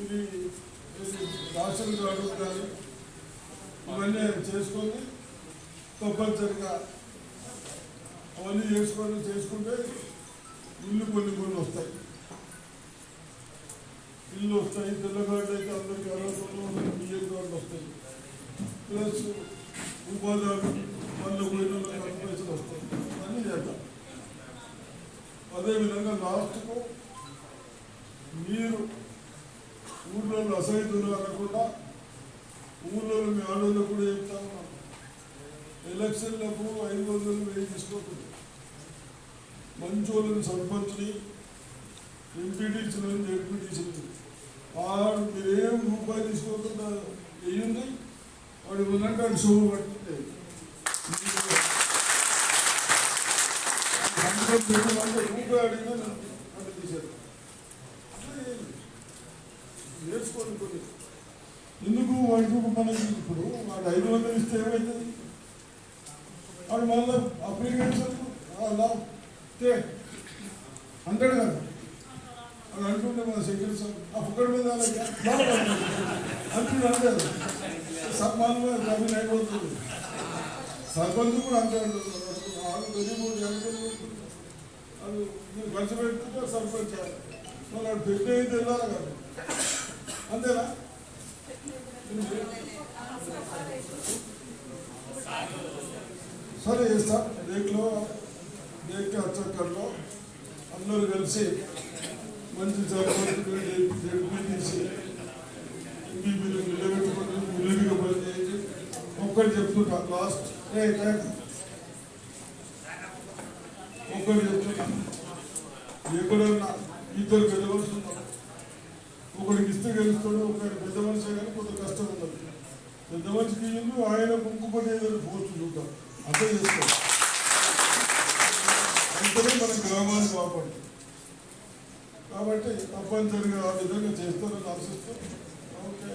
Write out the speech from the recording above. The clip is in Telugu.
ఇవి ఇది రేషన్ ఇవన్నీ చేసుకొని తప్పనిసరిగా అవన్నీ చేసుకొని చేసుకుంటే ఇల్లు కొన్ని కొన్ని వస్తాయి. ఇల్లు వస్తాయి. తెల్లగాడు అయితే అందరికి అర్హతలు బియ్యం కార్డు వస్తాయి. ప్లస్ ఉపాధి హామీ పోయిన పైసలు వస్తాయి. అన్నీ చేద్దాం. అదేవిధంగా లాస్ట్కు మీరు ఊళ్ళో అసైతులు అనకుండా ఊళ్ళో మీ ఆడోళ్ళు కూడా చెప్తా చెప్తాను ఎలక్షన్లకు ఐదు వందలు వెయ్యి తీసుకోకూడదు మంచోళ్ళని సర్పంచ్ని ఎంపీటీసీలను జడ్పీటీసీలు వాడు మీరేం రూపాయలు తీసుకోకుండా వెయ్యింది వాడు ఉన్నట్టు వాడు షో పట్టింది రూపాయి అడిగినా అంటే తీశారు అదే నేర్చుకోండి కొన్ని. ఎందుకు వాడికి ఒక మనకి ఇప్పుడు వాడు ఐదు వందలు ఇస్తే ఏమవుతుంది వాడు మళ్ళీ అప్లికేషన్ తే అంటాడు కదా. వాడు అంటుంటే మన సెక్యూరి సార్ ఆ ఫుక్కడి మీద అంటుండే అంటారు సన్మానమే కవి అయిపోతుంది సర్పంచ్ కూడా అంతే అంటారు వాళ్ళు తెలియకూడదు వాళ్ళు మీరు ఖర్చు పెట్టుకుంటే సర్పంచ్. మళ్ళీ వాడు పెట్టే వెళ్ళాలి కదా. అంతేనా? సరే చేస్తా. రేకులో రేక్ అచ్చక్కర్లో? అందరూ కలిసి మంచి సర్పంచులు జడ్పీ తీసి ఎంపీపీలు నిలబెట్టుకుని నిలబిగా పనిచేయండి ఒక్కటి చెప్తుంటా లాస్ట్ ఏ థ్యాంక్ ఒక్కటి చెప్తున్నా ఎక్కడన్నా ఇద్దరు వెళ్ళవలసి మనుషులు ఒకడికి ఇస్తే గెలుస్తాడు ఒక పెద్ద మనిషి కానీ కొంత కష్టం ఉన్నది. పెద్ద మనిషికి ఇల్లు ఆయన కుంకుపడి ఏదైనా పోస్ట్ చూద్దాం అదే చేస్తాం. అంతనే మన గ్రామాన్ని కాపాడు. కాబట్టి తప్పనిసరిగా ఆ విధంగా చేస్తారని ఆశిస్తాం ఓకే.